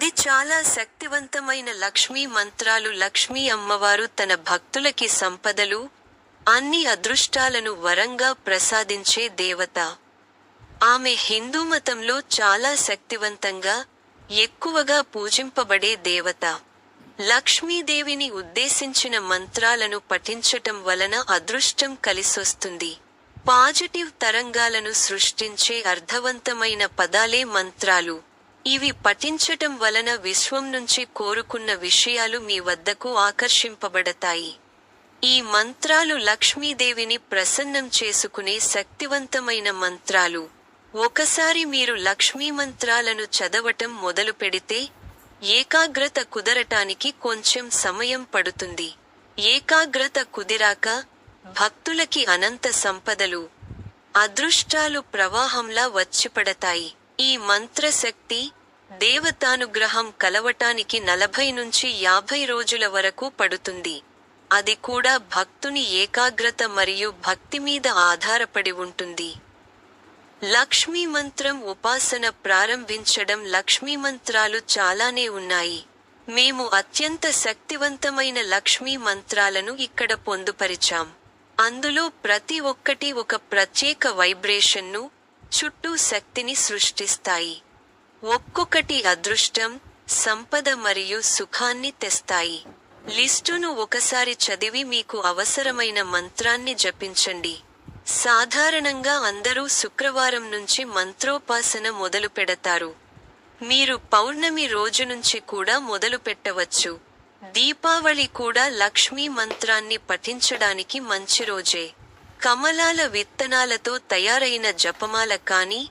అది చాలా శక్తివంతమైన లక్ష్మీ మంత్రాలు. లక్ష్మీ అమ్మవారు తన భక్తులకి సంపదలు అన్ని అదృష్టాలను వరంగా ప్రసాదించే దేవత. ఆమె హిందూ మతంలో చాలా శక్తివంతంగా ఎక్కువగా పూజింపబడే దేవత. లక్ష్మీదేవిని ఉద్దేశించిన మంత్రాలను పఠించటం వలన అదృష్టం కలిసొస్తుంది. పాజిటివ్ తరంగాలను సృష్టించే అర్థవంతమైన పదాలే మంత్రాలు. ఇవి పఠించటం వలన విశ్వం నుంచి కోరుకున్న విషయాలు మీ వద్దకు ఆకర్షింపబడతాయి. ఈ మంత్రాలు లక్ష్మీదేవిని ప్రసన్నం చేసుకునే శక్తివంతమైన మంత్రాలు. ఒకసారి మీరు లక్ష్మీ మంత్రాలను చదవటం మొదలు పెడితే ఏకాగ్రత కుదరటానికి కొంచెం సమయం పడుతుంది. ఏకాగ్రత కుదిరాక భక్తులకి అనంత సంపదలు అదృష్టాలు ప్రవాహంలా వచ్చిపడతాయి ఈ మంత్రశక్తి దేవతానుగ్రహం కలవటానికి నలభై నుంచి యాభై రోజుల వరకు పడుతుంది. అది కూడా భక్తుని ఏకాగ్రత మరియు భక్తి మీద ఆధారపడి ఉంటుంది. లక్ష్మీ మంత్రం ఉపాసన ప్రారంభించడం లక్ష్మీ మంత్రాలు చాలానే ఉన్నాయి. మేము అత్యంత శక్తివంతమైన లక్ష్మీ మంత్రాలను ఇక్కడ పొందుపరిచాం. అందులో ప్రతి ఒక్కటి ఒక ప్రత్యేక వైబ్రేషన్ను చుట్టూ శక్తిని సృష్టిస్తాయి. ఒక్కొక్కటి అదృష్టం సంపద మరియు సుఖాన్ని తెస్తాయి. లిస్టును ఒకసారి చదివి మీకు అవసరమైన మంత్రాన్ని జపించండి. సాధారణంగా అందరూ శుక్రవారం నుంచి మంత్రోపాసన మొదలు పెడతారు. మీరు పౌర్ణమి రోజు నుంచి కూడా మొదలు పెట్టవచ్చు. దీపావళి కూడా లక్ష్మీ మంత్రాన్ని పఠించడానికి మంచి రోజే. కమలాల విత్తనాలతో తయారైన జపమాల కానీ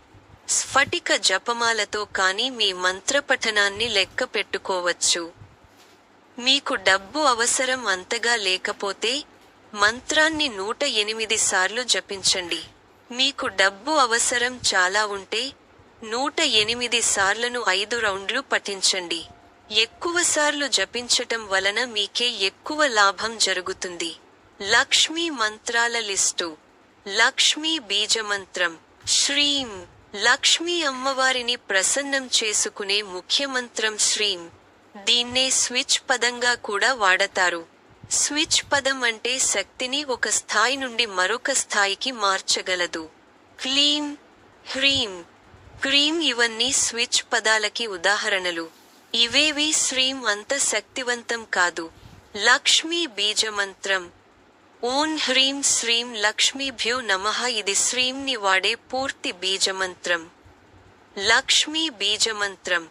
స్ఫటిక జపమాలతో కానీ మీ మంత్రపఠనాన్ని లెక్క పెట్టుకోవచ్చు. మీకు డబ్బు అవసరం అంతగా లేకపోతే మంత్రాన్ని నూట ఎనిమిది సార్లు జపించండి. మీకు డబ్బు అవసరం చాలా ఉంటే నూట ఎనిమిది సార్లను ఐదు రౌండ్లు పఠించండి. ఎక్కువ సార్లు జపించటం వలన మీకే ఎక్కువ లాభం జరుగుతుంది. లక్ష్మీ మంత్రాల లిస్టు. లక్ష్మీ బీజమంత్రం. శ్రీం. లక్ష్మీ అమ్మవారిని ప్రసన్నం చేసుకునే ముఖ్యమంత్రం శ్రీం దీన్నే స్విచ్ పదంగా కూడా వాడతారు. స్విచ్ పదం అంటే శక్తిని ఒక స్థాయి నుండి మరొక స్థాయికి మార్చగలదు. క్లీం హ్రీం క్రీం ఇవన్నీ స్విచ్ పదాలకి ఉదాహరణలు. ఇవేవి శ్రీం అంత శక్తివంతం కాదు. లక్ష్మీ బీజమంత్రం ఓం హ్రీం శ్రీం లక్ష్మీభ్యో నమ. ఇది శ్రీంని వాడే పూర్తి బీజమంత్రం. లక్ష్మీ బీజమంత్రం.